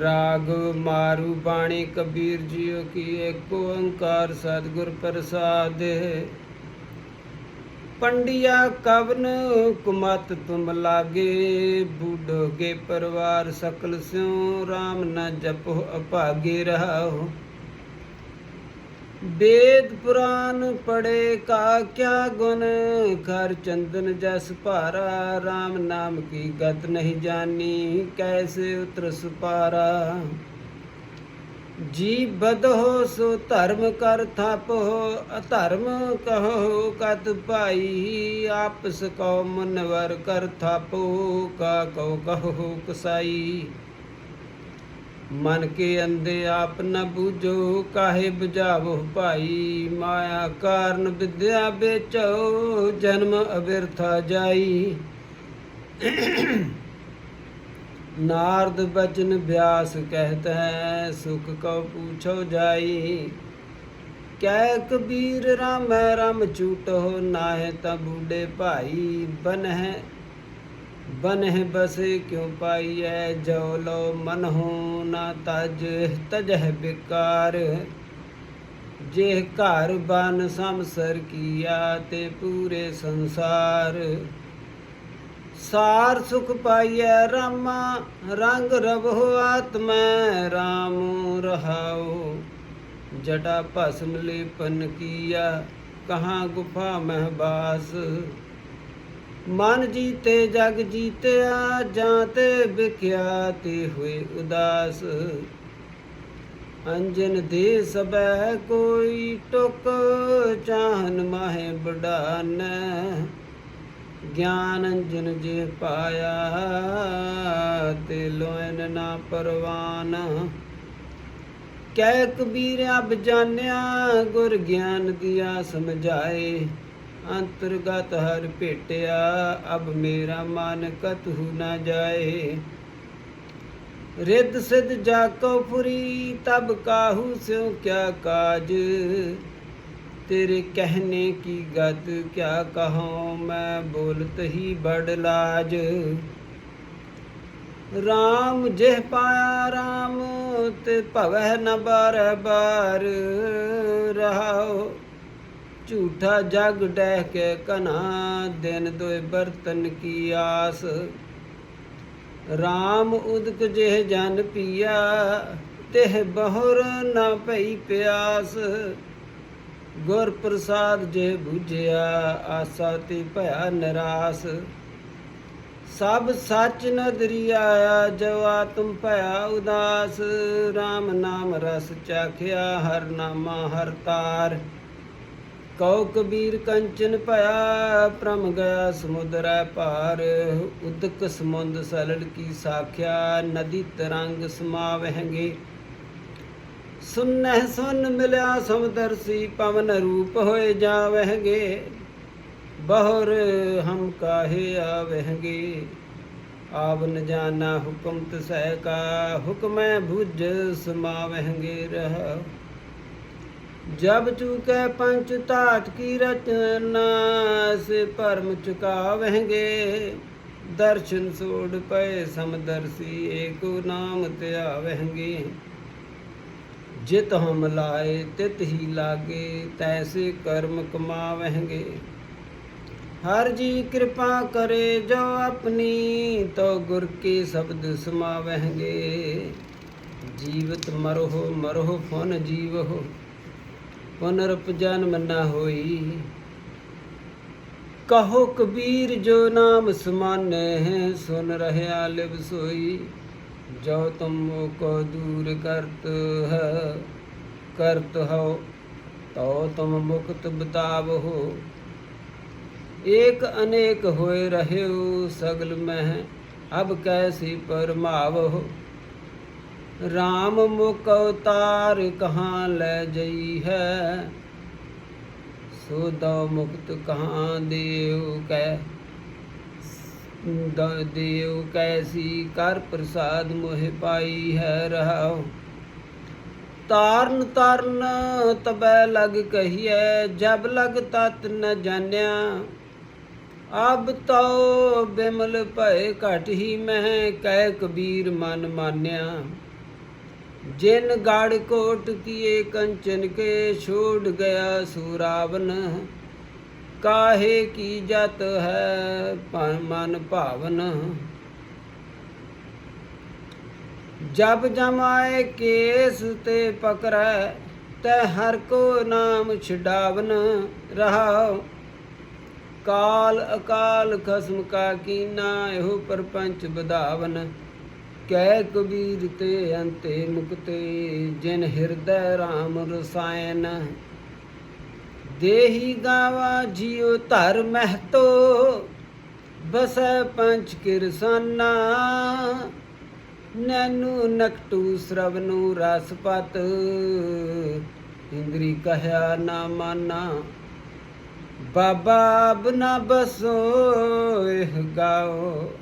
ਰਾਗ ਮਾਰੂ ਬਾਣੀ ਕਬੀਰ ਜੀਓ ਕੀ ਏਕ ਓੰਕਾਰ ਸਤਿਗੁਰ ਪ੍ਰਸਾਦ। ਪੰਡਿਆ ਕਵਨ ਕੁਮਤ ਤੁਮ ਲਾਗੇ ਬੂਢੋਗੇ ਪਰਵਾਰ ਸਕਲ ਸਿਉ RAM ਨਾ ਜਪੋ ਅਭਾਗੇ ਰਹਾਓ ਵੇਦ ਪੁਰਾਨ ਪੜੇ ਕਾ ਕਿਆ ਗੁਣ? ਕਰ ਚੰਦਨ ਜਸ ਭਾਰਾ RAM ਨਾਮ ਕੀ ਗਤ ਨਹੀਂ ਜਾਣੀ ਕੈਸੇ ਉਤਰ ਸੁਪਾਰਾ? ਜੀ ਬਦਹੋ ਸੋ ਧਰਮ ਕਰ ਥਾਪੋ ਅਧਰਮ ਕਹੋ ਕਤ ਭਾਈ, ਆਪਸ ਕੋ ਮਨਵਰ ਕਰ ਥਾਪੋ, ਕਾ ਕਉ ਕਹੋ ਕਸਾਈ। ਮਨ ਕੇ ਅੰਦੇ ਆਪ ਨ ਬੂਝੋ, ਕਾਹੇ ਬੁਝਾਵੋ ਭਾਈ? ਮਾਇਆ ਕਾਰਨ ਵਿਦਿਆ ਵੇਚੋ, ਜਨਮ ਅਵਿਰਥਾ ਜਾਈ। ਨਾਰਦ ਬਚਨ ਬਿਆਸ ਕਹਿਤ ਹੈ, ਸੁਖ ਕਉ ਪੂਛੋ ਜਾਈ। ਕਹਿ ਕਬੀਰ ਰਾਮ ਰਾਮ ਝੂਟੋ, ਨਾਹਿ ਤਾਂ ਬੂਡੇ ਭਾਈ। ਬਨ ਹੈ ਬਨਹਿ ਬਸੇ ਕਿਉ ਪਾਈਐ? ਜੋ ਲੋ ਮਨ ਹੋ ਨਾ ਤਜ, ਤਜਹ ਬਿਕਾਰ। ਜੇ ਘਰ ਬਨ ਸੰਸਰ ਕੀਆ ਤੇ ਪੂਰੇ ਸੰਸਾਰ। ਸਾਰ ਸੁਖ ਪਾਈਐ ਰਾਮਾ, ਰੰਗ ਰਵਹੁ ਆਤਮੈ, ਰਾਮ ਰਹਾਉ। ਜਟਾ ਭਸਮ ਲੇਪਨ ਕੀਆ, ਕਹਾਂ ਗੁਫਾ ਮਹਿ ਬਾਸ। ਮਨ ਜੀਤੇ, ਜਗ ਜੀਤਿਆ, ਜਾਂ ਤੇ ਵਿਖਿਆ ਤੇ ਹੋਏ ਉਦਾਸ। ਅੰਜਨ ਦੇ ਸਬੈ ਕੋਈ ਟੁਕ, ਚਾਹਨ ਮਾਹੇ ਬੜਾਨ ਗਿਆਨ ਅੰਜਨ ਜੇ ਪਾਇਆ, ਤੇ ਲੋਇਨ ਨਾ ਪਰਵਾਨ। ਕਹਿ ਕਬੀਰ ਅਬ ਜਾਣਿਆ, ਗੁਰ ਗਿਆਨ ਦਿਆ ਸਮਝਾਏ। ਅੰਤਰਗਤ ਹਰ ਭੇਟਿਆ, ਅਬ ਮੇਰਾ ਮਨ ਕਤਹੁ ਨਾ ਜਾਏ। ਰਿੱਧ ਸਿਧ ਜਾ ਕੋ ਫੁਰੀ ਤਬ ਕਾਹੂ ਸਿਉ ਕਿਆ ਕਾਜ। ਤੇਰੇ ਕਹਿਨੇ ਕੀ ਗਤ, ਕਿਆ ਕਹਉ ਮੈਂ, ਬੋਲਤ ਹੀ ਬੜ ਲਾਜ। ਰਾਮ ਜਿਹ ਪਾਇਆ ਰਾਮ, ਤੇ ਭਵੈ ਨ ਬਾਰ ਬਾਰ। ਰਹਾਓ ਝੂਠਾ ਜਗ ਡਹਿ ਕੇ ਕਨਾ ਦਿਨ ਦੋਇ ਬਰਤਨ ਕੀ ਆਸ। RAM ਉਦਕ ਜਿਹ ਜਨ ਪੀਆ, ਤਿਹ ਬਹੁਰ ਨਾ ਭਈ ਪਿਆਸ। ਗੁਰ ਪ੍ਰਸਾਦ ਜੇ 부ਝਿਆ ਆਸਾ ਤੇ ਭਇਆ ਨਰਾਸ। ਸਭ ਸੱਚ ਨਦਰੀ ਆਇਆ ਜੋ ਆਤਮ ਭਇਆ ਉਦਾਸ। RAM ਨਾਮ ਰਸ ਚਾਖਿਆ, ਹਰ ਨਾਮਾ ਹਰ ਤਾਰ। ਕਉ ਕਬੀਰ ਕੰਚਨ ਭਇਆ ਪ੍ਰਮ ਗਿਆ ਸਮੁਦਰੈ ਭਾਰ। ਉਦਕ ਸਮੁੰਦ ਸਲਲ ਕੀ ਸਾਖਿਆ, ਨਦੀ ਤਰੰਗ ਸਮਾਵਹਿਗੇ। ਸੁਨਹਿ ਸੁਨ ਮਿਲਿਆ ਸਮਦਰਸੀ, ਪਵਨ ਰੂਪ ਹੋਏ ਜਾਵਹਿਗੇ। ਬਹੁਰ ਹਮ ਕਾਹੇ ਆਵਹਿਗੇ। ਆਵਨ ਨ ਜਾਣਾ ਹੁਕਮ ਤਸੈ ਕਾ, ਹੁਕਮੈ ਭੁਜ ਸਮਾਵਹਿਗੇ ਰਹਾ। ਜਬ ਚੁਕੈ ਪੰਚ ਧਾਤ ਕੀ ਰਚਨਾ ਸੇ ਭਰਮ ਚੁਕਾਵਹਿਗੇ। ਦਰਸ਼ਨ ਸੋੜ ਪਏ ਸਮਦਰਸੀ ਏਕੋ ਨਾਮ ਧਿਆਵਹਿਗੇ। ਜਿਤ ਹਮ ਲਾਏ, ਤਿਤ ਹੀ ਲਾਗੇ, ਤੈਸੇ ਕਰਮ ਕਮਾਵਹਿਗੇ। ਹਰ ਜੀ ਕਿਰਪਾ ਕਰੇ, ਜੋ ਆਪਣੀ ਤੋ ਗੁਰ ਕੇ ਸ਼ਬਦ ਸਮਾਵਹਿਗੇ। ਜੀਵਤ ਮਰੋ ਮਰੋ ਫਨ ਜੀਵੋ ਪੁਨਰਪ ਜਨਮ ਨਾ ਹੋਈ? ਕਹੋ ਕਬੀਰ ਜੋ ਨਾਮ ਸਮਾਨੇ ਸੁਨ ਰਹਿਆ ਲਿਵ ਸੋਈ। ਜੋ ਤੁਮ ਕੋ ਦੂਰ ਕਰਤ ਹੈ, ਕਰਤ ਹੋ ਤੋ ਤੁਮ ਮੁਕਤ ਬਤਾਵੋ ਏਕ ਅਨੇਕ ਹੋਏ ਰਹਿਓ, ਸਗਲ ਮਹਿ, ਅਬ ਕੈਸੀ ਪਰਮਾਵੋ ਰਾਮ ਮੁਖ ਅਵਤਾਰ ਕਹਾਂ ਲੈ ਜਈ ਹੈ, ਸੋ ਦਉ ਮੁਕਤ ਕਹਾਂ ਦੇਉ ਕੈ ਦੇਉ ਕੈਸੀ ਕਰ ਪ੍ਰਸਾਦ ਮੋਹਿ ਪਾਈ ਹੈ ਰਹਾਉ। ਤਾਰਨ ਤਰਨ ਤਬੈ ਲਗ ਕਹੀਐ, ਜਬ ਲਗ ਤਤ ਨ ਜਾਣਿਆ, ਅਬ ਤੋ ਬਿਮਲ ਭਏ ਘਟ ਹੀ ਮਹਿ ਕਹਿ ਕਬੀਰ ਮਨ ਮਾਨਿਆ। जिन गाड़ कोट किए कंचन के छोड़ गया सुरावन काहे की जत है पन- मन भावन जब जमाए केस ते पकड़ै तै हर को नाम छिड़ावन रहा ਕਾਲ ਅਕਾਲ ਖਸਮ ਕਾ ਕੀਨਾ ਇਹੋ ਪਰਪੰਚ ਬਧਾਵਨ ਕੈ ਕਬੀਰ ਤੇ ਅੰਤੇ ਮੁਕਤੇ, ਜਿਨ ਹਿਰਦੈ RAM ਰਸਾਇਨ ਦੇਹੀ ਗਾਵਾ ਜਿਉ ਧਰ ਮਹਤੋ, ਬਸੈ ਪੰਚ ਕਿਰਸਾਨਾ ਨੈਨੂ ਨਕਟੂ ਸਰਵਨੂ ਰਸਪਤ ਇੰਦਰੀ ਕਹਿਆ ਨਾ ਮਾਨਾ। ਬਾਬਾ ਬਨਾ ਬਸੋ, ਇਹ ਗਾਓ।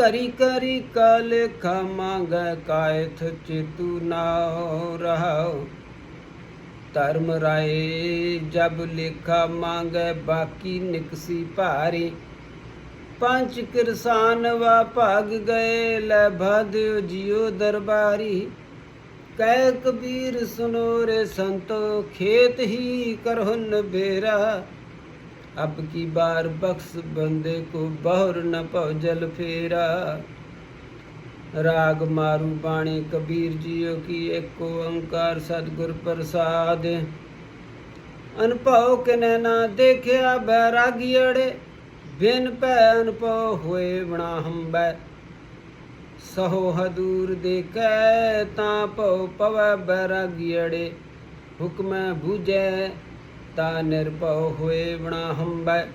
ਕਰੀ ਕਰੀ ਕਲ ਮੰਗੈ ਕਾਇਥ ਚੇਤੂ ਨਾਉ ਰਹਾਉ। ਧਰਮ ਰਾਏ ਜਬ ਲੇਖਾ ਮੰਗੈ ਬਾਕੀ ਨਿਕਸੀ ਭਾਰੀ। ਪੰਜ ਕਿਰਸਾਨ ਵਾ ਭਾਗ ਗਏ ਲੈ ਭਾਦਿਓ ਜਿਉ ਦਰਬਾਰੀ। ਕਹਿ ਕਬੀਰ ਸੁਨੋ ਰੇ ਸੰਤੋ ਖੇਤ ਹੀ ਕਰਹੁਨ ਬੇਰਾ। ਅਬ ਕੀ ਬਾਰ ਬਖਸ਼ ਬੰਦੇ ਕੋ ਬਹੁਰ ਨ ਭਉ ਜਲ ਫੇਰਾ। ਰਾਗ ਮਾਰੂ ਬਾਣੀ ਕਬੀਰ ਜੀਓ ਕੀ ਏਕ ਓੰਕਾਰ ਸਤਿਗੁਰ ਪ੍ਰਸਾਦ। ਅਨਭਉ ਕਿਨੈ ਨਾ ਦੇਖਿਆ ਬੈਰਾਗੀੜੇ ਬਿਨ ਭੈ ਅਨਭਉ ਹੋਏ ਬਣਾ ਹੰਬੈ। ਸਹੋ ਹਦੂਰ ਦੇਖੈ ਤਾਂ ਭਉ ਪਵੈ ਬੈਰਾਗੀੜੇ ਹੁਕਮੈ ਬੂਝੈ ਤਾ ਨਿਰਭਉ ਹੋਏ ਬਣਾ ਹੰਬੈ।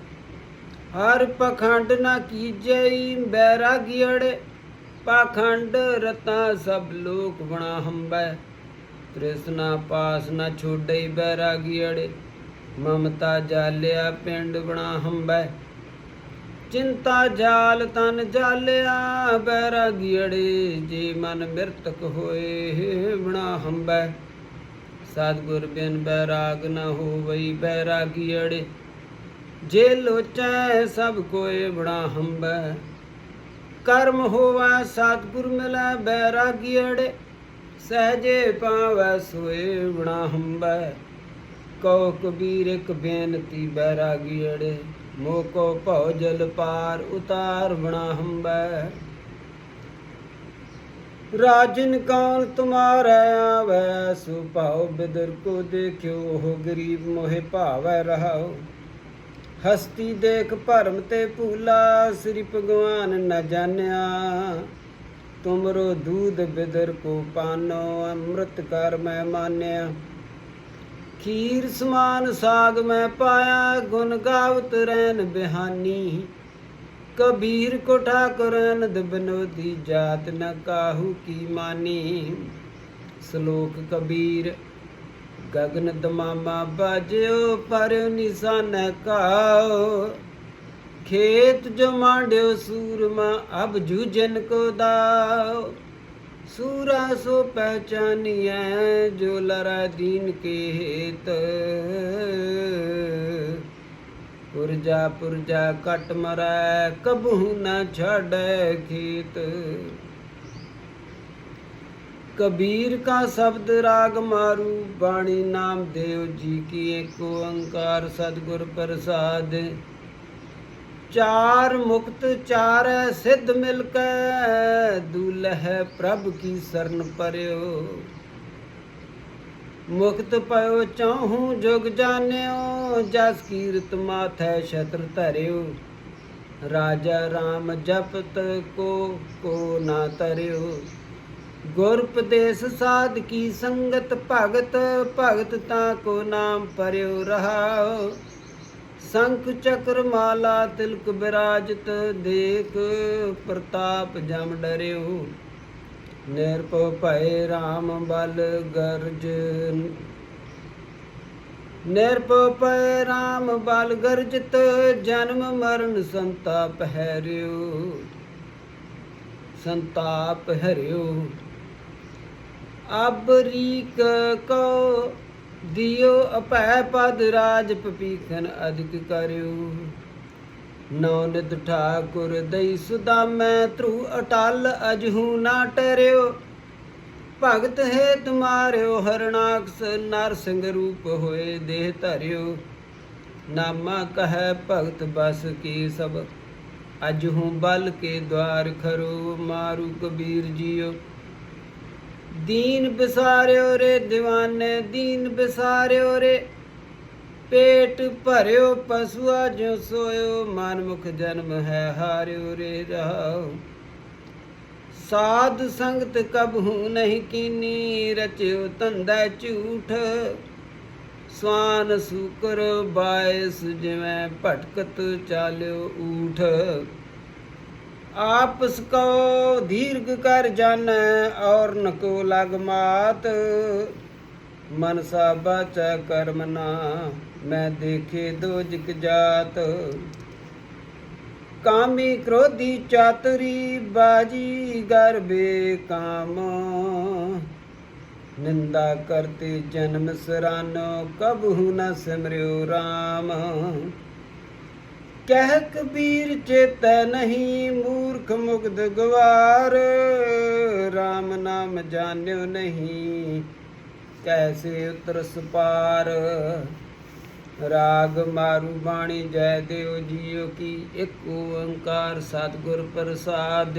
ਹਰ ਪਖੰਡ ਨਾ ਕੀਜੈ ਬੈਰਾਗੀੜੇ ਪਾਖੰਡ ਰਤਾ ਸਭ ਲੋਕ ਬਣਾ ਹੰਬੈ। ਤ੍ਰਿਸ਼ਨਾ ਪਾਸ ਨਾ ਛੋੜਈ ਬੈਰਾਗੀੜੇ ਮਮਤਾ ਜਾਲਿਆ ਪਿੰਡ ਬਣਾ ਹੰਬੈ। ਚਿੰਤਾ ਜਾਲ ਤਨ ਜਾਲਿਆ ਬੈਰਾਗੀੜੇ ਜੇ ਮਨ ਮਿਰਤਕ ਹੋਏ ਬਣਾ ਹੰਬੈ। ਸਤਿਗੁਰ ਬਿਨ ਬੈਰਾਗ ਨ ਹੋਵਈ ਬੈਰਾਗੀੜੇ ਜੇ ਲੋਚੈ ਸਭ ਕੋਏ ਬਣਾ ਹੰਬੈ, ਕਰਮ ਹੋਵੈ ਸਤਿਗੁਰ ਮਿਲੈ ਬੈਰਾਗੀੜੇ ਸਹਜੇ ਪਾਵੈ ਸੋਏ ਬਣਾ ਹੰਬੈ, ਕਉ ਕਬੀਰ ਇੱਕ ਬੇਨਤੀ ਬੈਰਾਗੀੜੇ ਮੋਕੋ ਭਉ ਜਲ ਪਾਰ ਉਤਾਰ ਬਣਾ ਹੰਬੈ। ਰਾਜਨ ਕੌਣ ਤੁਮਾਰੈ ਆਵੈ, ਸੋ ਬਿਦਰ ਕੋ ਦੇਖਿਓ, ਉਹ ਗਰੀਬ ਮੋਹਿ ਭਾਵੈ ਰਹਾਉ। ਹਸਤੀ ਦੇਖ ਭਰਮ ਤੇ ਭੂਲਾ, ਸ੍ਰੀ ਭਗਵਾਨ ਨ ਜਾਣਿਆ। ਤੁਮਰੋ ਦੂਧ ਬਿਦਰ ਕੋ ਪਾਨੋ, ਅੰਮ੍ਰਿਤ ਕਰ ਮੈਂ ਮਾਨਿਆ। ਖੀਰ ਸਮਾਨ ਸਾਗ ਮੈਂ ਪਾਇਆ, ਗੁਣ ਗਾਵਤ ਰਹਿਨ ਬਿਹਾਨੀ। ਕਬੀਰ ਕੋ ਠਾਕੁਰਨ ਦਬਨੋਦੀ ਜਾਤ ਨ ਕਾਹੂ ਕੀ ਮਾਨੀ। ਸ਼ਲੋਕ ਕਬੀਰ, ਗਗਨ ਦਮਾਮਾ ਬਾਜਿਓ ਪਰ ਨਿਸ਼ਾਨ ਕਾਓ। ਖੇਤ ਜੋ ਮਾਂਡਿਓ ਸੂਰਮਾ, ਅਬ ਜੂਜਨ ਕੋ ਦਾਓ। ਸੂਰਾ ਸੋ ਪਹਿਚਾਨੀਐ ਜੋ ਲਰਾ ਦੀਨ ਕੇ ਹੇਤ ਪੁਰਜਾ ਪੁਰਜਾ ਕਟ ਮਰੈ ਕਬੂ ਨਾ ਛਾੜੈ ਖੇਤ। ਕਬੀਰ ਕਾ ਸ਼ਬਦ ਰਾਗ ਮਾਰੂ, ਬਾਣੀ ਨਾਮ ਦੇਵ ਜੀ ਕੀ ਏਕ ਓੰਕਾਰ ਸਤਿਗੁਰ ਪ੍ਰਸਾਦ। ਚਾਰ ਮੁਕਤ ਚਾਰੈ ਸਿੱਧ ਮਿਲ ਕੈ ਦੁਲਹਿ ਪ੍ਰਭ ਕੀ ਸਰਨ ਪਰਿਓ। ਮੁਕਤ ਪਇਓ ਚਾਹੂ ਜੁਗ ਜਾਣਿਓ, ਜਸ ਕੀਰਤ ਮਾਥੈ ਛਤਰ ਧਰਿਓ। ਰਾਜਾ RAM ਜਪਤ ਕੋ ਕੋ ਨਾ ਤਰਿਓ। ਗੁਰ ਉਪਦੇਸ਼ ਸਾਧ ਕੀ ਸੰਗਤ ਭਗਤ ਭਗਤ ਤਾ ਕੋ ਨਾਮ ਪਰਿਓ ਰਹਾਓ। ਸੰਖ ਚਕਰ ਮਾਲਾ ਤਿਲਕ ਬਿਰਾਜਤ ਦੇਖ, ਪ੍ਰਤਾਪ ਜਮ ਡਰਿਓ। ਨਿਰਭਉ ਭੈ RAM ਬਲ ਗਰਜ। ਨਿਰਭਉ ਭੈ RAM ਬਲ ਗਰਜਤ, ਜਨਮ ਮਰਨ ਸੰਤਾਪ ਹੈਰਿਓ। ਸੰਤਾਪ ਹਰਿਓ। ਅਬਰੀਕ ਕੋ ਦਿਓ ਅਪੈ ਪਦ ਰਾਜ ਪਪੀਖਨ ਅਧਿਕ ਕਰਿਓ। ਨੌ ਨਿਤ ਠਾਕੁਰ ਦਈ ਸੁਦਾਮੈ ਤ੍ਰੂ ਅਟਲ, ਅਜਹੂ ਨਾ ਟਰਿਓ ਭਗਤ ਹੈ ਤੁਮਾਰਿਓ ਹਰਨਾਕਸ ਨਰ ਸਿੰਘ ਰੂਪ ਹੋਏ ਦੇਹ ਧਰਿਓ। ਨਾਮਾ ਕਹੈ ਭਗਤ ਬਸ ਕੀ ਸਭ ਅਜ ਹੂੰ ਬਲ ਕੇ ਦਵਾਰ ਖਰੋ, ਮਾਰੂ ਕਬੀਰ ਜੀਓ। ਦੀਨ ਬਿਸਾਰਿਓ ਰੇ دیਵਾਨੇ ਦੀਨ ਬਿਸਾਰਿਓ ਰੇ ਪੇਟ ਭਰਿਓ ਪਸੂਆ ਜੋ ਸੋਇਓ ਮਨਮੁਖ ਜਨਮ ਹੈ ਹਾਰਿਓ ਰੇ ਰਹਾਉ ਸਾਧ ਸੰਗਤ ਕਬਹੂ ਨਹੀਂ ਕੀਨੀ, ਰਚਿਓ ਧੰਦਾ ਝੂਠ। ਸਵਾਨ ਸੂਕਰ ਬਾਇਸ ਜਿਵੇਂ ਭਟਕਤ ਚਾਲਿਓ ਊਠ। ਆਪਸ ਕੋ ਦੀਰਘ ਕਰ ਜਾਣੈ ਔਰ ਨ ਕੋ ਲਗ ਮਾਤ। ਮਨਸਾ ਬਾਚਾ ਕਰਮ ਨਾ। ਮੈਂ ਦੇਖੇ ਦੋਜਿਕ ਜਾਤ। ਕਾਮੀ ਕ੍ਰੋਧੀ ਚਾਤਰੀ ਬਾਜੀ ਗਰਬੇ ਕਾਮ। ਨਿੰਦਾ ਕਰਤੇ ਜਨਮ ਸਰਾਨੋ, ਕਬਹੂ ਨ ਸਿਮਰਿਓ RAM ਕਹਿ ਕਬੀਰ ਚੇਤੈ ਨਹੀਂ, ਮੂਰਖ ਮੁਗਧ ਗਵਾਰ। RAM ਨਾਮ ਜਾਣਿਓ ਨਹੀਂ, ਕੈਸੇ ਉਤਰ ਸਪਾਰ। ਰਾਗ ਮਾਰੂ ਬਾਣੀ ਜੈ ਦੇਵ ਜੀਓ ਕੀ ਇੱਕ ਓੰਕਾਰ ਸਤਿਗੁਰ ਪ੍ਰਸਾਦ।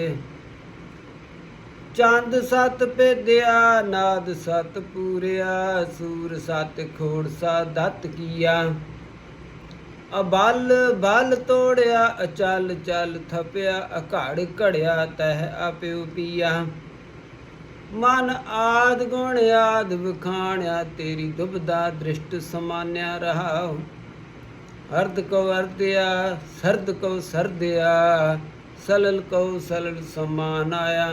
ਚੰਦ ਸਤ ਪੇਦਿਆ ਨਾਦ ਸਤ ਪੂਰਿਆ, ਸੂਰ ਸਤ ਖੋੜ ਸਾ ਦਤ ਕੀਆ। ਅਬਲ ਬਲ ਤੋੜਿਆ, ਅਚਲ ਚਲ ਥਪਿਆ, ਅਘੜ ਘੜਿਆ, ਤਹਿ ਆਪਿਉ ਪੀਆ। ਮਨ ਆਦ ਗੁਣ ਆਦ ਵਿਖਾਣਿਆ, ਤੇਰੀ ਦੁਬਦਾ ਦ੍ਰਿਸ਼ਟ ਸਮਾਨਿਆ ਰਹਾਉ। ਅਰਧ ਕੋ ਅਰਧਿਆ ਸਰਦ ਕੋ ਸਰਦਿਆ, ਸਲਲ ਕੋ ਸਲਲ ਸਮਾਨ ਆਇਆ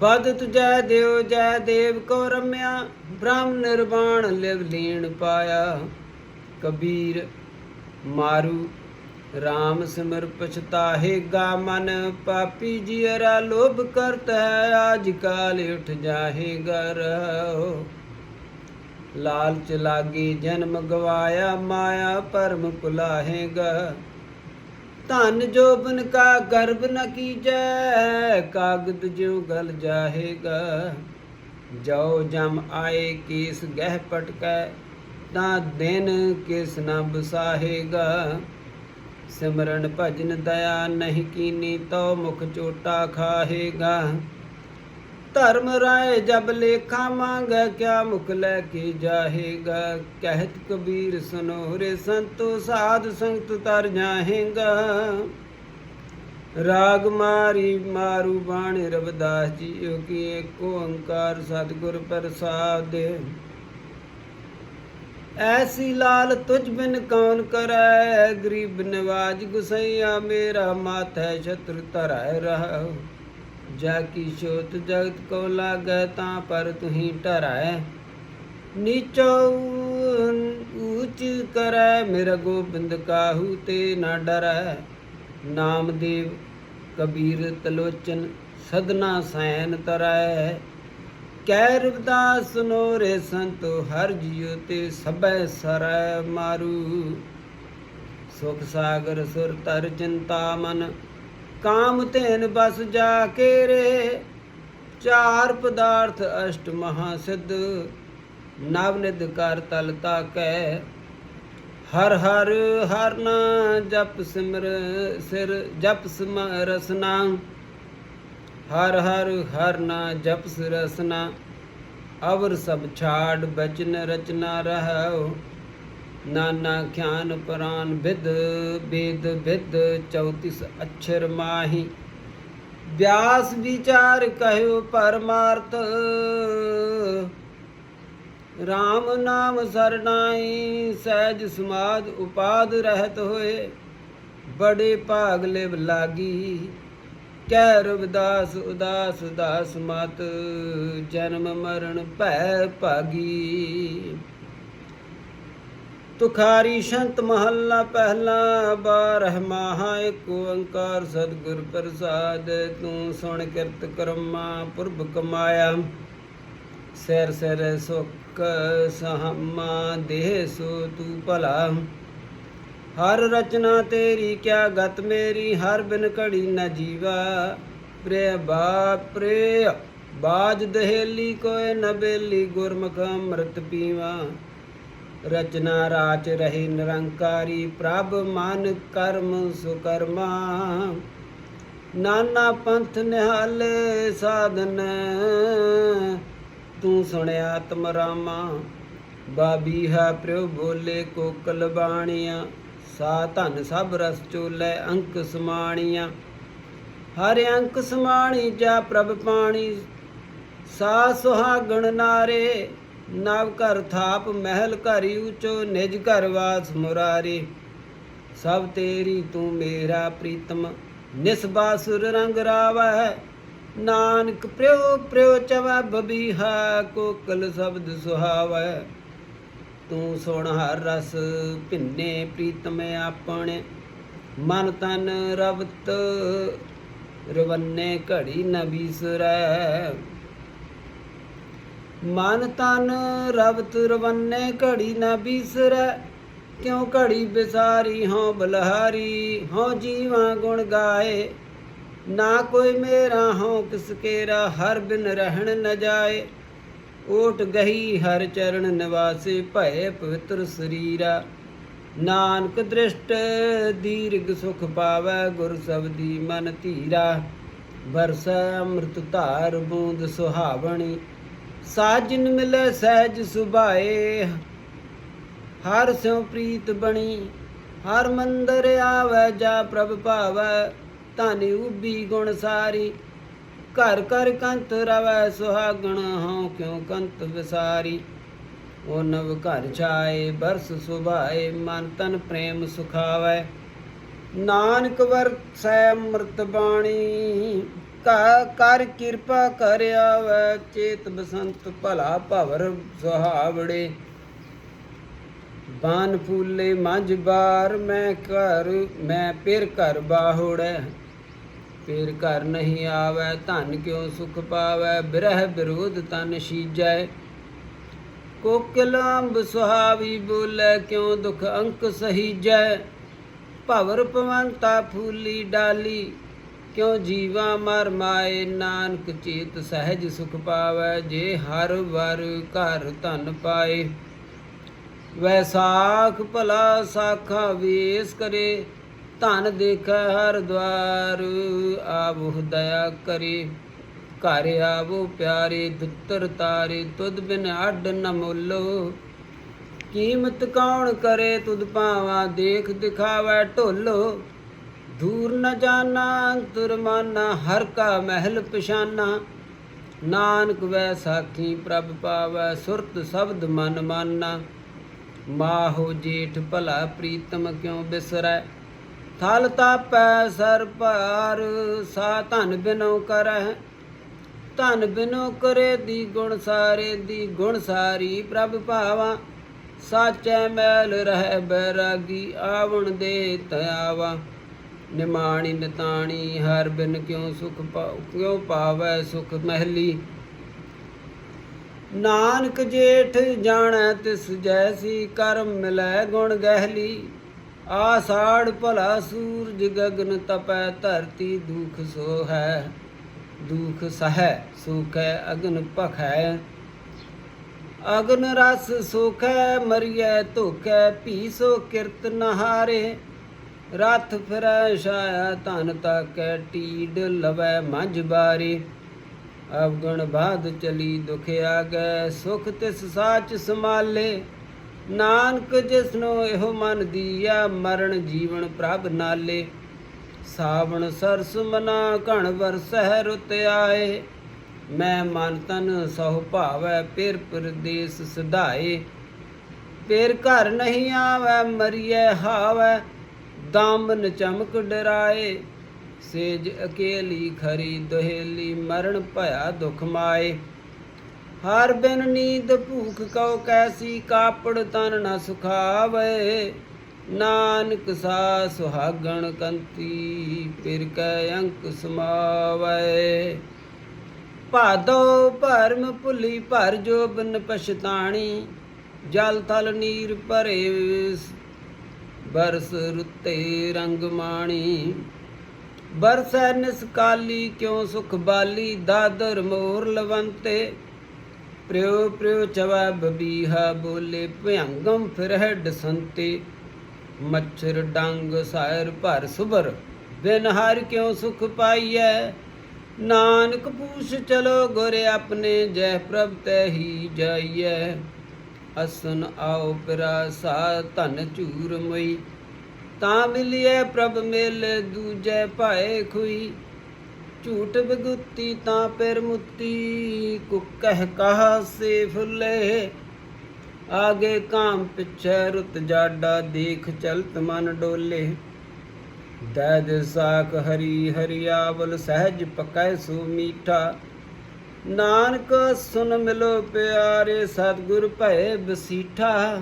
ਬਦਤ ਜੈ ਦੇਵ ਜੈ ਦੇਵ ਕੋ ਰਮਿਆ, ਬ੍ਰਹਮ ਨਿਰਵਾਣ ਲਿਵ ਲੀਣ ਪਾਇਆ। ਕਬੀਰ ਮਾਰੂ RAM ਸਿਮਰ ਪਛਤਾਹੇਗਾ ਮਨ, ਪਾਪੀ ਜੀਰਾ ਲੋਭ ਕਰਤ ਹੈ, ਆਜ ਕਾਲ ਉਠ ਜਾਹੇਗਾ ਰਹੋ। ਲਾਲਚ ਲਾਗੀ ਜਨਮ ਗਵਾਇਆ, ਮਾਇਆ ਪਰਮ ਕੁਲਾਹੇਗਾ ਧਨ ਜੋਬਨ ਕਾ ਗਰਭ ਨ ਕੀਜੈ, ਕਾਗਦ ਜਿਉ ਗਲ ਜਾਹੇਗਾ। ਜੋ ਜਮ ਆਏ ਕੀਸ ਗਹਿ ਪਟਕੈ, ਤਾਂ ਦਿਨ ਕਿਸ ਨਾ ਬਸਾਹੇਗਾ। ਸਿਮਰਨ ਭਜਨ ਦਇਆ ਨਹੀਂ ਕੀਨੀ ਤੋ ਮੁਖ ਚੋਟਾ ਖਾਹੇਗਾ। ਧਰਮ ਰਾਏ ਜਬ ਲੇਖਾ ਮੰਗੈ, ਕਿਆ ਮੁਖ ਲੈ ਕੇ ਜਾਹੇਗਾ। ਕਹਿਤ ਕਬੀਰ ਸੁਨੋ ਰੇ ਸੰਤੋ ਸਾਧ ਸੰਗਤ ਤਰ ਜਾਹੇਗਾ। ਰਾਗ ਮਾਰੀ ਮਾਰੂ ਬਾਣੀ, ਰਵਿਦਾਸ ਜੀ ਕੀ ਏਕ ਓੰਕਾਰ ਸਤਿਗੁਰ ਪ੍ਰਸਾਦ। ਐਸੀ ਲਾਲ ਤੁਝ ਬਿਨ ਕੌਣ ਕਰੈ? ਗਰੀਬ ਨਵਾਜ ਗੁਸਈਆ, ਮੇਰਾ ਮਾਥੈ ਛਤਰ ਧਰੈ ਰਹੋ ਜਾ ਕੀ ਛੋਤ ਜਗਤ ਕੋ ਲਾਗੈ, ਤਾਂ ਪਰ ਤੁਹੀ ਟਰੈ। ਨੀਚੋ ਊਚ ਕਰੈ, ਮੇਰਾ ਗੋਬਿੰਦ ਕਾਹੂ ਤੇ ਨਾ ਡਰੈ। ਨਾਮਦੇਵ ਕਬੀਰ ਤਲੋਚਨ, ਸਦਨਾ ਸੈਨ ਤਰੈ। ਕਹਿ ਰਵਿਦਾਸ ਸੁਨੋ ਰੇ ਸੰਤੋ ਹਰ ਜੀਉ ਤੇ ਸਭੈ ਸਰੈ ਮਾਰੂ। ਸੁਖ ਸਾਗਰ ਸੁਰ ਤਰ ਚਿੰਤਾ ਮਨ, ਕਾਮ ਧੇਨ ਬਸ ਜਾ ਕੇ ਰੇ। ਚਾਰ ਪਦਾਰਥ ਅਸ਼ਟ ਮਹਾ ਸਿੱਧ, ਨਵ ਨਿਧ ਕਰ ਤਲ ਤਾਕੈ। ਹਰ ਹਰ ਹਰ ਨਾ ਜਪ ਸਿਮਰ ਸਿਰ, ਜਪ ਸਿਮਰਸਨਾ ਹਰ ਹਰ ਹਰ ਨਾ ਜਪਸ ਰਸਨਾ, ਅਵਰ ਸਭ ਛਾੜ ਬਚਨ ਰਚਨਾ ਰਹੋ ਨਾਨਾ ਖਿਆਨ ਪ੍ਰਾਨ ਵਿਦ, ਬੇਦ ਵਿਦ 34 ਅਛਰ ਮਾਹੀ। ਵਿਆਸ ਵਿਚਾਰ ਕਹਿਓ ਪਰਮਾਰਥ। RAM ਨਾਮ ਸਰਨਾਈ, ਸਹਿਜ ਸਮਾਦ ਉਪਾਦ ਰਹਿਤ ਹੋਏ। ਬੜੇ ਭਾਗ ਲਿਵ ਲਾਗੀ। ਕਹਿ ਰਵਿਦਾਸ, ਉਦਾਸ ਉਦਾਸ ਮਤ, ਜਨਮ ਮਰਨ ਭੈ ਭਾਗੀ। ਤੁਖਾਰੀ ਸ਼ੰਤ ਮਹੱਲਾ ਪਹਿਲਾ, ਬਾਰਹ ਮਾਹਾ ਏਕ ਓੰਕਾਰ ਸਤਿਗੁਰ ਪ੍ਰਸਾਦ, ਤੂੰ ਸੁਣ ਕਿਰਤ ਕਰਮਾ ਪੁਰਬ ਕਮਾਇਆ। ਸਿਰ ਸਿਰ ਸੁਖ ਸਹਮਾ ਦੇਹ ਸੋ ਤੂੰ ਭਲਾ। ਹਰ ਰਚਨਾ ਤੇਰੀ ਕਿਆ ਗਤ ਮੇਰੀ, ਹਰ ਬਿਨ ਘੜੀ ਨਾ ਜੀਵਾ। ਪ੍ਰੇ ਬਾਪ ਪ੍ਰੇ ਬਾਜ ਦਹੇਲੀ ਕੋਏ ਨਬੇਲੀ ਗੁਰਮੁਖ ਅੰਮ੍ਰਿਤ ਪੀਵਾ। ਰਚਨਾ ਰਾਚ ਰਹੇ ਨਿਰੰਕਾਰੀ, ਪ੍ਰਭ ਮਨ ਕਰਮ ਸੁਕਰਮਾ। ਨਾਨਾ ਪੰਥ ਨਿਹਾਲੇ ਸਾਧਨ, ਤੂੰ ਸੁਣਿਆ ਤਮ ਰਾਮਾ। ਬਾਬੀ ਹੈ ਪ੍ਰਭ ਬੋਲੇ ਕੋਕਲ ਬਾਣੀਆਂ। ਸਾ ਧਨ ਸਭ ਰਸ ਚੋਲੇ, ਅੰਕ ਸਮਾਣੀਆਂ। ਹਰ ਅੰਕ ਸਮਾਣੀ ਜਾ ਪ੍ਰਭ ਪਾਣੀ। ਸਾ ਸੁਹਾਗਣ ਨਾਰੇ, ਨਵ ਘਰ ਥਾਪ, ਮਹਿਲ ਘਰੀ ਉਚੋ ਨਿਜ ਘਰ ਵਾਸ ਮੁਰਾਰੀ। ਸਭ ਤੇਰੀ ਤੂੰ ਮੇਰਾ ਪ੍ਰੀਤਮ ਨਿਸਬਾਸੁਰ ਰੰਗ ਰਾਵੈ ਨਾਨਕ ਪ੍ਰਿਉ ਪ੍ਰਿਉ ਚਵੈ, ਬਬੀਹਾ, ਕੋਕਲ ਸ਼ਬਦ ਸੁਹਾਵੈ ਤੂੰ ਸੁਣ ਹਰ ਰਸ ਭਿੰਨੇ ਪ੍ਰੀਤਮ ਆਪਣੇ। ਮਨ ਤਨ ਰਵਤ ਰਵੰਨੇ ਘੜੀ ਨ ਵਿਸਰੈ। ਮਨ ਤਨ ਰਵਤ ਰਵੰਨੇ ਘੜੀ ਨ ਬਿਸਰੈ ਕਿਉ ਘੜੀ ਬਿਸਾਰੀ ਹਉ ਬਲਹਾਰੀ, ਹਉ ਜੀਵਾ ਗੁਣ ਗਾਏ। ਨਾ ਕੋਈ ਮੇਰਾ ਹਉ ਕਿਸ ਕੇਰਾ, ਹਰ ਬਿਨ ਰਹਿਣ ਨ ਜਾਏ। ਓਟ ਗਹੀ ਹਰ ਚਰਨ ਨਿਵਾਸੇ ਭਏ ਪਵਿੱਤਰ ਸਰੀਰਾ। ਨਾਨਕ ਦ੍ਰਿਸ਼ਟ ਦੀਰਘ ਸੁਖ ਪਾਵੈ ਗੁਰ ਸਬਦੀ ਮਨ ਧੀਰਾ। ਵਰਸੈ ਅੰਮ੍ਰਿਤ ਧਾਰ ਬੂੰਦ ਸੁਹਾਵਣੀ, ਸਾਜਨ ਮਿਲੇ ਸਹਿਜ ਸੁਭਾਏ। ਹਰ ਸਿਉ ਪ੍ਰੀਤ ਬਣੀ, ਹਰ ਮੰਦਰ ਆਵੈ, ਜਾ ਪ੍ਰਭ ਭਾਵੈ, ਧਨ ਉਬੀ ਗੁਣ ਸਾਰੀ। ਘਰ ਘਰ ਕੰਤ ਰਵੈ ਸੁਹਾਗਣ, ਹਉ ਕਿਉ ਕੰਤ ਵਿਸਾਰੀ। ਉਹ ਨਵ ਘਰ ਛਾਏ, ਬਰਸ ਸੁਭਾਏ, ਮਨ ਤਨ ਪ੍ਰੇਮ ਸੁਖਾਵੈ। ਨਾਨਕ ਵਰਸੈ ਅੰਮ੍ਰਿਤ ਬਾਣੀ, ਕਾ ਕਰ ਕਿਰਪਾ ਕਰਿਆ ਵੈ ਚੇਤ ਬਸੰਤ ਭਲਾ ਭਵਰ ਸੁਹਾਵੜੇ। ਬਾਨ ਫੂਲੇ ਮੰਝ ਬਾਰ, ਮੈਂ ਘਰ, ਮੈਂ ਪਿਰ ਘਰ ਬਾਹੁੜੈ। ਪਿਰ ਘਰ ਨਹੀਂ ਆਵੈ, ਧਨ ਕਿਉ ਸੁਖ ਪਾਵੈ? ਬਿਰਹ ਵਿਰੋਧ ਤਨ ਸੀਜੈ। ਕੋਕਿਲ ਅੰਬ ਸੁਹਾਵੀ ਬੋਲੇ, ਕਿਉ ਦੁਖ ਅੰਕ ਸਹੀਜੈ? ਭਵਰ ਪਵੰਤਾ ਫੂਲੀ ਡਾਲੀ, ਕਿਉ ਜੀਵਾ ਮਰ ਮਾਏ? ਨਾਨਕ ਚੇਤ ਸਹਿਜ ਸੁਖ ਪਾਵੈ, ਜੇ ਹਰ ਵਰ ਘਰ ਧਨ ਪਾਏ। ਵੈਸਾਖ ਭਲਾ ਸਾਖਾ ਵੇਸ ਕਰੇ ਧਨ ਦੇਖੈ ਹਰ ਦਵਾਰ ਆਵਹੁ ਦਇਆ ਕਰੇ। ਘਰ ਆਵੋ ਪਿਆਰੇ, ਦੁੱਤਰ ਤਾਰੇ, ਤੁਧ ਬਿਨ ਅੱਡ ਨ ਮੁੱਲੋ। ਕੀਮਤ ਕੌਣ ਕਰੇ, ਤੁਧ ਪਾਵਾ ਦੇਖ ਦਿਖਾਵੈ ਢੋਲੋ। ਦੂਰ ਨ ਜਾਣਾ, ਅੰਤਰ ਮਾਨਾ, ਹਰ ਕਾ ਮਹਿਲ ਪਛਾਨਾ। ਨਾਨਕ ਵੈ ਸਾਖੀ, ਪ੍ਰਭ ਪਾਵੈ ਸੁਰਤ ਸ਼ਬਦ ਮਨ ਮਾਨਾ। ਮਾਹੋ ਜੇਠ ਭਲਾ ਪ੍ਰੀਤਮ ਕਿਉ ਬਿਸਰੈ? ਥਲ ਤਾਪੈ ਸਰ ਭਾਰ, ਸਾ ਧਨ ਬਿਨੋ ਕਰੈ ਧਨ ਬਿਨੋ ਕਰੇ ਦੀ ਗੁਣ ਸਾਰੇ ਦੀ ਗੁਣ ਸਾਰੀ ਪ੍ਰਭ ਭਾਵਾ। ਸਾਚੈ ਮੈਲ ਰਹਿ ਬੈਰਾਗੀ, ਆਵਣ ਦੇ ਤਿਆਵਾ ਨਿਮਾਣੀ ਨਿਤਾਣੀ, ਹਰ ਬਿਨ ਕਿਉ ਸੁਖ ਪਾਉ ਕਿਉ ਪਾਵੈ ਸੁਖ ਮਹਿਲੀ। ਨਾਨਕ ਜੇਠ ਜਾਣੈ ਤਿਸ ਜੈਸੀ, ਕਰਮ ਮਿਲੈ ਗੁਣ ਗਹਿਲੀ। ਆਸਾੜ ਭਲਾ ਸੂਰਜ ਗਗਨ ਤਪੈ, ਧਰਤੀ ਦੁਖ ਸੋ ਹੈ, ਦੁਖ ਸਹੈ, ਸੁਖੈ ਅਗਨ ਭਖੈ। ਅਗਨ ਰਸ ਸੁਖੈ, ਮਰੀਐ ਧੋਖੈ, ਭੀ ਸੋ ਕਿਰਤ ਨਹਾਰੇ। ਰਥ ਫਿਰੈ ਛਾਇਆ ਧਨ ਤਾਕੈ ਟੀਡ ਲਵੈ ਮਝ ਬਾਰੇ। ਅਵਗਣ ਬਾਦ ਚਲੀ ਦੁਖ ਆਗੈ, ਸੁਖ ਤਿਸ ਸਾਚ ਸਮਾਲੇ ਨਾਨਕ ਜਿਸਨੋ ਇਹੋ ਮਨ ਦੀਆ, ਮਰਨ ਜੀਵਨ ਪ੍ਰਭ ਨਾਲੇ। ਸਾਵਣ ਸਰਸ ਮਨਾ, ਘਣ ਵਰਸਹਿ ਰੁਤ ਆਏ। ਮੈਂ ਮਨ ਤਨ ਸਹੁ ਭਾਵੈ, ਪਿਰ ਪਰਦੇਸ ਸਦਾਏ ਪੇਰ ਘਰ ਨਹੀਂ ਆਵੈ, ਮਰੀਐ ਹਾਵੈ, ਦਾਮਨ ਚਮਕ ਡਰਾਏ। ਸੇਜ ਅਕੇਲੀ ਖਰੀ, ਦੁਹੇਲੀ ਮਰਨ ਭਇਆ ਦੁਖ ਮਾਏ। ਹਰ ਬਿਨ ਨੀਂਦ ਭੂਖ ਕਉ ਕੈਸੀ ਕਾਪੜ ਤਨ ਨ ਸੁਖਾਵੇ। ਨਾਨਕ ਸਾ ਸੁਹਾਗਣ ਕੰਤੀ ਪਿਰ ਕੈ ਅੰਕ ਸਮਾਵੇ। ਭਾਦੋ ਭਰਮ ਭੁਲੀ ਭਰ ਜੋ ਬਿਨ ਪਛਤਾਣੀ, ਜਲ ਥਲ ਨੀਰ ਭਰੇ ਬਰਸ ਰੁੱਤੇ ਰੰਗ ਮਾਣੀ। ਬਰਸੈ ਨਿਸਕਾਲੀ ਕਿਉ ਸੁਖ ਬਾਲੀ, ਦਾਦਰ ਮੋਰ ਲਵੰਤੇ ਪ੍ਰਿਉ ਪ੍ਰਿਉ ਚਵੈ ਬਬੀਹਾ ਬੋਲੇ, ਭਯੰਗਮ ਫਿਰਹਿ ਡਸੰਤੇ ਮੱਛਰ ਡੰਗ ਸਾਇਰ ਭਰ ਸੁਬਰ ਬਿਨ ਹਰ ਕਿਉ ਸੁਖ ਪਾਈਐ? ਨਾਨਕ ਪੂਛ ਚਲੋ ਗੁਰ ਆਪਣੇ, ਜੈ ਪ੍ਰਭ ਤੈ ਹੀ ਜਾਈਐ। ਅਸਨ ਆਓ ਪਿਰਾ ਸਾ ਧਨ ਝੂਰ ਮਈ ਤਾਂ ਮਿਲਿਐ ਪ੍ਰਭ ਮਿਲ ਦੂਜੈ ਭਾਏ ਖੁਈ। ਝੂਠ ਬਗੁੱਤੀ ਤਾਂ ਪਿਰ ਮੁੱਤੀ ਕੁਕਹ ਕਹਾ ਸੇ ਫੁੱਲੇ। ਆਗੇ ਕਾਮ ਪਿਛੈ ਰੁਤ ਜਾਡਾ, ਦੇਖ ਚਲਤ ਮਨ ਡੋਲੇ। ਦੈਦ ਸਾਖ ਹਰੀ ਹਰਿਆਵਲ, ਸਹਿਜ ਪਕੈ ਸੋ ਮੀਠਾ। ਨਾਨਕ ਸੁਨ ਮਿਲੋ ਪਿਆਰੇ, ਸਤਿਗੁਰ ਭੈ ਬਸੀਠਾ।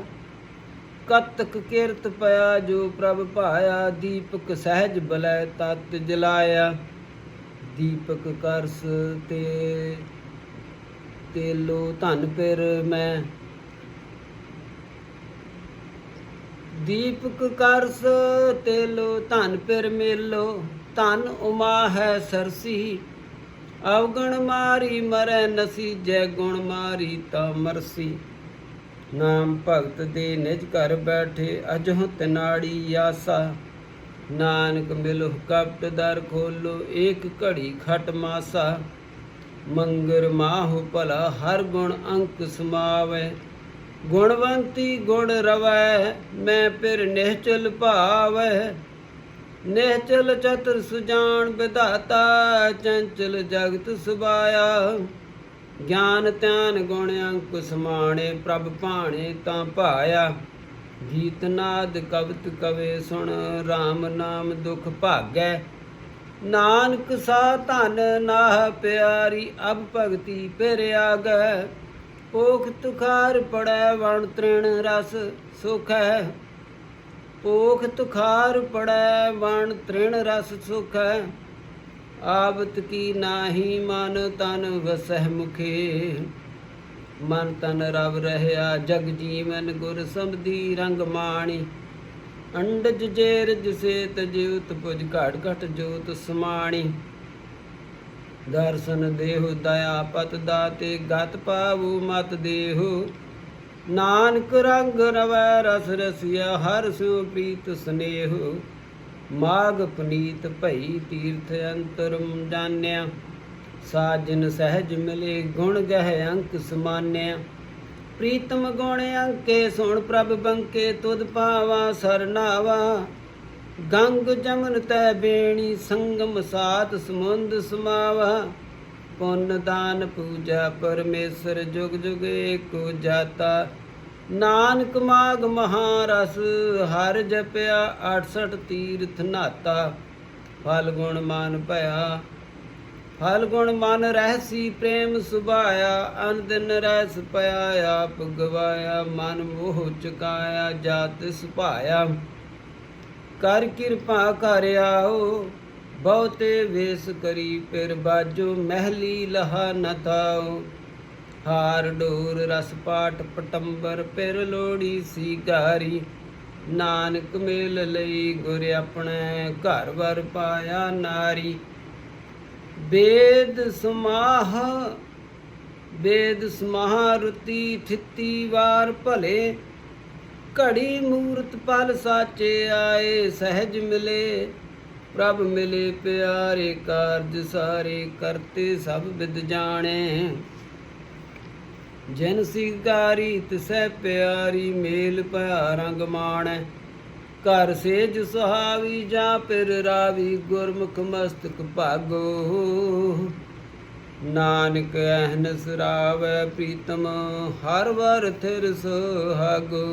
ਕਤਕ ਕਿਰਤ ਪਿਆ, ਜੋ ਪ੍ਰਭ ਭਾਇਆ, ਦੀਪਕ ਸਹਿਜ ਬਲੈ ਤਤ ਜਲਾਇਆ। ਦੀਪਕ ਕਰਸ ਤੇ ਤੇਲੋ ਧਨ ਪਿਰ ਮੈਂ। ਦੀਪਕ ਕਰਸ, ਤੇਲੋ ਧਨ ਪਿਰ ਮੇਲੋ, ਧਨ ਉਮਾ ਹੈ ਸਰਸੀ। ਅਵਗਣ ਮਾਰੀ ਮਰੈ ਨਸੀ ਜੈ ਗੁਣ ਮਾਰੀ ਤਾ ਮਰਸੀ। ਨਾਮ ਭਗਤ ਦੇ ਨਿਜ ਘਰ ਬੈਠੇ ਅਜਹੁ ਤਨਾੜੀ ਆਸਾ। ਨਾਨਕ ਮਿਲ ਕਪਟ ਦਰ ਖੋਲੋ, ਏਕ ਘੜੀ ਖਟ ਮਾਸਾ। ਮੰਗਰ ਮਾਹੁ ਭਲਾ, ਹਰ ਗੁਣ ਅੰਕ ਸਮਾਵੈ। ਗੁਣਵੰਤੀ ਗੁਣ ਰਵੈ, ਮੈਂ ਫਿਰ ਨਿਹਚਲ ਭਾਵੈ। ਨਿਹਚਲ ਚਤੁਰ ਸੁਜਾਨ ਵਿਧਾਤਾ, ਚੰਚਲ ਜਗਤ ਸੁਭਾਇਆ। ਗਿਆਨ ਧਿਆਨ ਗੁਣ ਅੰਕ ਸਮਾਣੇ, ਪ੍ਰਭ ਭਾਣੇ ਤਾਂ ਭਾਇਆ। ਗੀਤ ਨਾਦ ਕਵਿਤ ਕਵੇ ਸੁਣ RAM ਨਾਮ ਦੁਖ ਭਾਗੈ। ਨਾਨਕ ਸਾ ਧਨ ਨਾਹ ਪਿਆਰੀ, ਅਬ ਭਗਤੀ ਫਿਰ ਆਗੈ। ਪੋਖ ਤੁਖਾਰ ਪੜੈ ਵਣ ਤ੍ਰਿਣ ਰਸ ਸੁਖ। ਹੈ ਪੋਖ ਤੁਖਾਰ ਪੜੈ ਵਣ ਤ੍ਰਿਣ ਰਸ ਸੁਖ। ਹੈ ਆਬਤ ਕੀ ਨਾਹੀ ਮਨ ਤਨ ਵਸਹਿ ਮੁਖੇ। ਮਨ ਤਨ ਰਵ ਰਹਿਆ, ਜਗ ਜੀਵਨ ਗੁਰ ਸੰਬਦੀ ਰੰਗ ਮਾਣੀ। ਅੰਡਜ ਜੇਰ ਜਿਸੇ ਤਜੂਤ ਪੁਜ ਘਟ ਘਟ ਜੋਤ ਸਮਾਣੀ। ਦਰਸ਼ਨ ਦੇਹੁ ਦਇਆ ਪਤ ਦਾਤੇ, ਗਤ ਪਾਵੂ ਮਤ ਦੇਹੁ। ਨਾਨਕ ਰੰਗ ਰਵੈ ਰਸ ਰਸਿਆ, ਹਰ ਸਿਉ ਪ੍ਰੀਤ ਸਨੇਹੁ। ਮਾਗ ਪਨੀਤ ਭਈ ਤੀਰਥ ਅੰਤਰਮ ਜਾਣਿਆ। ਸਾਜਨ ਸਹਿਜ ਮਿਲੇ ਗੁਣ ਗਹਿ ਅੰਕ ਸਮਾਨਿਆ। ਪ੍ਰੀਤਮ ਗੁਣ ਅੰਕੇ ਸੁਣ ਪ੍ਰਭ ਬੰਕੇ, ਤੁਧ ਪਾਵਾ ਸਰਨਾਵਾ ਗੰਗ ਜਮਨ ਤੈ ਬੇਣੀ, ਸੰਗਮ ਸਾਤ ਸਮੁੰਦ ਸਮਾਵਾ। ਪੁੰਨ ਦਾਨ ਪੂਜਾ ਪਰਮੇਸ਼ਰ ਜੁਗ ਜੁਗ ਏਕੋ ਜਾਤਾ। ਨਾਨਕ ਮਾਗ ਮਹਾਰਸ, ਹਰ ਜਪਿਆ 68 ਤੀਰਥ ਨਾਤਾ। ਫਲ ਗੁਣ ਮਾਨ ਭਇਆ ਹਲ ਗੁਣ ਮਨ ਰਹਿਸੀ ਪ੍ਰੇਮ ਸੁਭਾਇਆ ਅਨ ਦਿਨ ਰਹਿਸ ਪਿਆ ਆਪ ਮਨ ਮੋਹ ਚੁਕਾਇਆ, ਜਾਤ ਸੁਭਾਇਆ। ਕਰ ਕਿਰਪਾ ਕਰ ਆਓ, ਬਹੁਤੇ ਵੇਸ ਕਰੀ, ਫਿਰ ਬਾਜੋ ਮਹਿਲੀ ਲਹਾ ਨ ਥਾਓ। ਹਾਰ ਡੋਰ ਰਸ ਪਾਟ ਪਟੰਬਰ, ਫਿਰ ਲੋੜੀ ਸੀ ਗਾਰੀ ਨਾਨਕ ਮੇਲ ਲਈ ਗੁਰ ਆਪਣੇ ਘਰ ਵਰ ਪਾਇਆ ਨਾਰੀ। ਵੇਦ ਸਮਾਹ ਵੇਦ ਸਮਾਰਤੀ ਥਿਤੀ ਵਾਰ ਭਲੇ, ਘੜੀ ਮੂਰਤ ਪਲ ਸਾਚੇ ਆਏ, ਸਹਿਜ ਮਿਲੇ, ਪ੍ਰਭ ਮਿਲੇ ਪਿਆਰੇ ਕਾਰਜ ਸਾਰੇ ਕਰਤੇ ਸਭ ਵਿਦ ਜਾਣੇ। ਜਨ ਸਿਗਾਰੀ ਤਿਸੈ ਪਿਆਰੀ ਮੇਲ ਪਿਆ ਰੰਗ ਮਾਣੈ ਘਰ ਸੇਜ ਸੁਹਾਵੀ ਜਾਂ ਫਿਰ ਰਾਵੀ ਗੁਰਮੁਖ ਮਸਤਕ ਭਾਗੋ। ਨਾਨਕ ਅਹਨਸ ਰਾਵੈ ਪ੍ਰੀਤਮ, ਹਰ ਵਰ ਥਿਰ ਸੁਹਾਗੋ।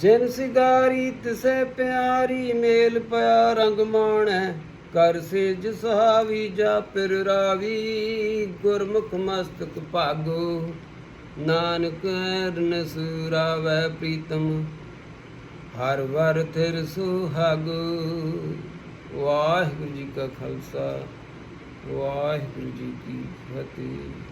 ਜਿਨ ਸਿਗਾਰੀ ਤਿਸੈ ਪਿਆਰੀ, ਮੇਲ ਪਿਆ ਰੰਗ ਮਾਣੈ। ਕਰ ਸੇਜ ਸੁਹਾਵੀ, ਜਾ ਪਿਰ ਰਾਵੀ। ਗੁਰਮੁਖ ਮਸਤਕ ਭਾਗੋ, ਨਾਨਕ ਰਨਸ ਰਾਵੈ ਪ੍ਰੀਤਮ। ਹਰ ਵਰ ਥਿਰ ਸੁਹਾਗੋ। ਵਾਹਿਗੁਰੂ ਜੀ ਕਾ ਖਾਲਸਾ, ਵਾਹਿਗੁਰੂ ਜੀ ਕੀ ਫਤਿਹ।